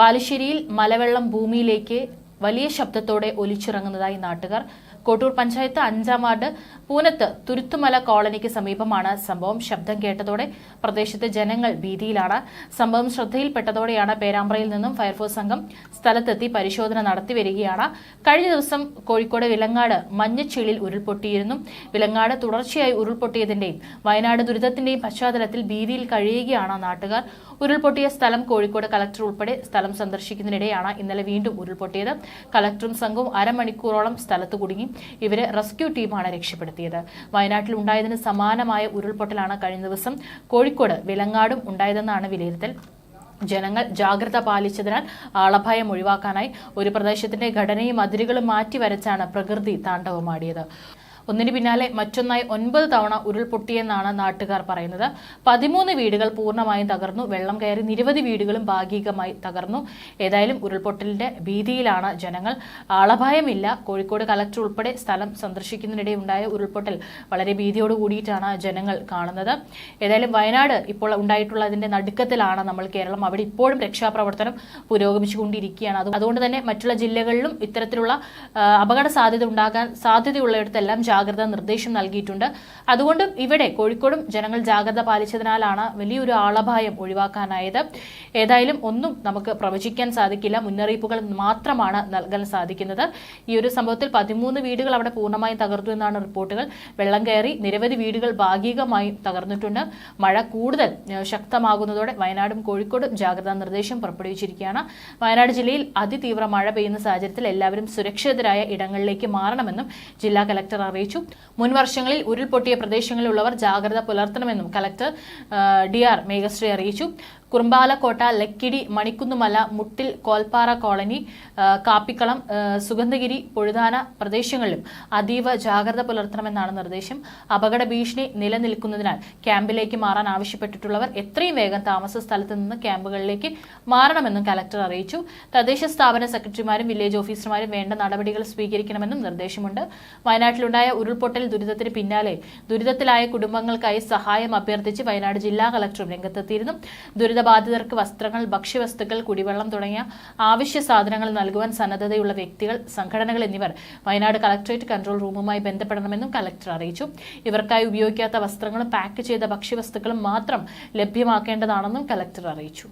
ബാലുശ്ശേരിയിൽ മലവെള്ളം ഭൂമിയിലേക്ക് വലിയ ശബ്ദത്തോടെ ഒലിച്ചിറങ്ങുന്നതായി നാട്ടുകാർ. കോട്ടൂർ പഞ്ചായത്ത് അഞ്ചാം വാർഡ് പൂനത്ത് തുരുത്തുമല കോളനിക്ക് സമീപമാണ് സംഭവം. ശബ്ദം കേട്ടതോടെ പ്രദേശത്തെ ജനങ്ങൾ ഭീതിയിലാണ്. സംഭവം ശ്രദ്ധയിൽപ്പെട്ടതോടെയാണ് പേരാമ്പ്രയിൽ നിന്നും ഫയർഫോഴ്സ് സംഘം സ്ഥലത്തെത്തി പരിശോധന നടത്തി വരികയാണ്. കഴിഞ്ഞ ദിവസം കോഴിക്കോട് വിലങ്ങാട് മഞ്ഞച്ചീളിൽ ഉരുൾപൊട്ടിയിരുന്നു. വിലങ്ങാട് തുടർച്ചയായി ഉരുൾപൊട്ടിയതിന്റെയും വയനാട് ദുരിതത്തിന്റെയും പശ്ചാത്തലത്തിൽ ഭീതിയിൽ കഴിയുകയാണ് നാട്ടുകാർ. ഉരുൾപൊട്ടിയ സ്ഥലം കോഴിക്കോട് കളക്ടർ ഉൾപ്പെടെ സ്ഥലം സന്ദർശിക്കുന്നതിനിടെയാണ് ഇന്നലെ വീണ്ടും ഉരുൾപൊട്ടിയത്. കളക്ടറും സംഘവും അരമണിക്കൂറോളം സ്ഥലത്ത് കുടുങ്ങി. ഇവരെ റെസ്ക്യൂ ടീമാണ് രക്ഷപ്പെടുത്തിയത്. വയനാട്ടിൽ ഉണ്ടായതിന് സമാനമായ ഉരുൾപൊട്ടലാണ് കഴിഞ്ഞ ദിവസം കോഴിക്കോട് വിലങ്ങാടും ഉണ്ടായതെന്നാണ് വിലയിരുത്തൽ. ജനങ്ങൾ ജാഗ്രത പാലിച്ചതിനാൽ ആളഭയം ഒഴിവാക്കാനായി ഒരു പ്രദേശത്തിന്റെ ഘടനയും അതിരുകളും മാറ്റി വരച്ചാണ് പ്രകൃതി താണ്ഡവമാടിയത്. ഒന്നിനു പിന്നാലെ മറ്റൊന്നായി ഒൻപത് തവണ ഉരുൾപൊട്ടിയെന്നാണ് നാട്ടുകാർ പറയുന്നത്. പതിമൂന്ന് വീടുകൾ പൂർണമായും തകർന്നു. വെള്ളം കയറി നിരവധി വീടുകളും ഭാഗികമായി തകർന്നു. ഏതായാലും ഉരുൾപൊട്ടലിന്റെ ഭീതിയിലാണ് ജനങ്ങൾ. ആളഭയമില്ല കോഴിക്കോട് കലക്ടർ ഉൾപ്പെടെ സ്ഥലം സന്ദർശിക്കുന്നതിനിടെ ഉണ്ടായ ഉരുൾപൊട്ടൽ വളരെ ഭീതിയോട് കൂടിയിട്ടാണ് ജനങ്ങൾ കാണുന്നത്. ഏതായാലും വയനാട് ഇപ്പോൾ ഉണ്ടായിട്ടുള്ളതിന്റെ നടുക്കത്തിലാണ് നമ്മൾ കേരളം. അവിടെ ഇപ്പോഴും രക്ഷാപ്രവർത്തനം പുരോഗമിച്ചുകൊണ്ടിരിക്കുകയാണ്. അത് അതുകൊണ്ട് തന്നെ മറ്റുള്ള ജില്ലകളിലും ഇത്തരത്തിലുള്ള അപകട സാധ്യത ഉണ്ടാകാൻ സാധ്യതയുള്ളിടത്തെല്ലാം ജാഗ്രതാ നിർദ്ദേശം നൽകിയിട്ടുണ്ട്. അതുകൊണ്ട് ഇവിടെ കോഴിക്കോടും ജനങ്ങൾ ജാഗ്രത പാലിച്ചതിനാലാണ് വലിയൊരു ആളഭായം ഒഴിവാക്കാനായത്. ഏതായാലും ഒന്നും നമുക്ക് പ്രവചിക്കാൻ സാധിക്കില്ല. മുന്നറിയിപ്പുകൾ മാത്രമാണ് നൽകാൻ സാധിക്കുന്നത്. ഈ ഒരു സംഭവത്തിൽ പതിമൂന്ന് വീടുകൾ അവിടെ പൂർണമായും തകർന്നു എന്നാണ് റിപ്പോർട്ടുകൾ. വെള്ളം കയറി നിരവധി വീടുകൾ ഭാഗികമായും തകർന്നിട്ടുണ്ട്. മഴ കൂടുതൽ ശക്തമാകുന്നതോടെ വയനാടും കോഴിക്കോടും ജാഗ്രതാ നിർദ്ദേശം പുറപ്പെടുവിച്ചിരിക്കുകയാണ്. വയനാട് ജില്ലയിൽ അതിതീവ്ര മഴ പെയ്യുന്ന സാഹചര്യത്തിൽ എല്ലാവരും സുരക്ഷിതരായ ഇടങ്ങളിലേക്ക് മാറണമെന്നും ജില്ലാ കലക്ടർ അറിയിച്ചു. മുൻ വർഷങ്ങളിൽ ഉരുൾപൊട്ടിയ പ്രദേശങ്ങളിലുള്ളവർ ജാഗ്രത പുലർത്തണമെന്നും കലക്ടർ ഡി ആർ മേഘശ്രീ അറിയിച്ചു. കുറുമ്പാലക്കോട്ട ലക്കിടി മണിക്കുന്നുമല മുട്ടിൽ കോൽപ്പാറ കോളനി കാപ്പിക്കളം സുഗന്ധഗിരി പൊഴുതാന പ്രദേശങ്ങളിലും അതീവ ജാഗ്രത പുലർത്തണമെന്നാണ് നിർദ്ദേശം. അപകട ഭീഷണി നിലനിൽക്കുന്നതിനാൽ ക്യാമ്പിലേക്ക് മാറാൻ ആവശ്യപ്പെട്ടിട്ടുള്ളവർ എത്രയും വേഗം താമസ സ്ഥലത്ത് നിന്ന് ക്യാമ്പുകളിലേക്ക് മാറണമെന്നും കലക്ടർ അറിയിച്ചു. തദ്ദേശ സ്ഥാപന സെക്രട്ടറിമാരും വില്ലേജ് ഓഫീസർമാരും വേണ്ട നടപടികൾ സ്വീകരിക്കണമെന്നും നിർദ്ദേശമുണ്ട്. വയനാട്ടിലുണ്ടായ ഉരുൾപൊട്ടൽ ദുരിതത്തിന് പിന്നാലെ ദുരിതത്തിലായ കുടുംബങ്ങൾക്കായി സഹായം അഭ്യർത്ഥിച്ച് വയനാട് ജില്ലാ കലക്ടറും രംഗത്തെത്തിയിരുന്നു. ദുരിതബാധിതർക്ക് വസ്ത്രങ്ങൾ ഭക്ഷ്യവസ്തുക്കൾ കുടിവെള്ളം തുടങ്ങിയ ആവശ്യ സാധനങ്ങൾ നൽകുവാൻ സന്നദ്ധതയുള്ള വ്യക്തികൾ സംഘടനകൾ എന്നിവർ വയനാട് കളക്ടറേറ്റ് കൺട്രോൾ റൂമുമായി ബന്ധപ്പെടണമെന്നും കലക്ടർ അറിയിച്ചു. ഇവർക്കായി ഉപയോഗിക്കാത്ത വസ്ത്രങ്ങളും പാക്ക് ചെയ്ത ഭക്ഷ്യവസ്തുക്കളും മാത്രം ലഭ്യമാക്കേണ്ടതാണെന്നും കലക്ടർ അറിയിച്ചു.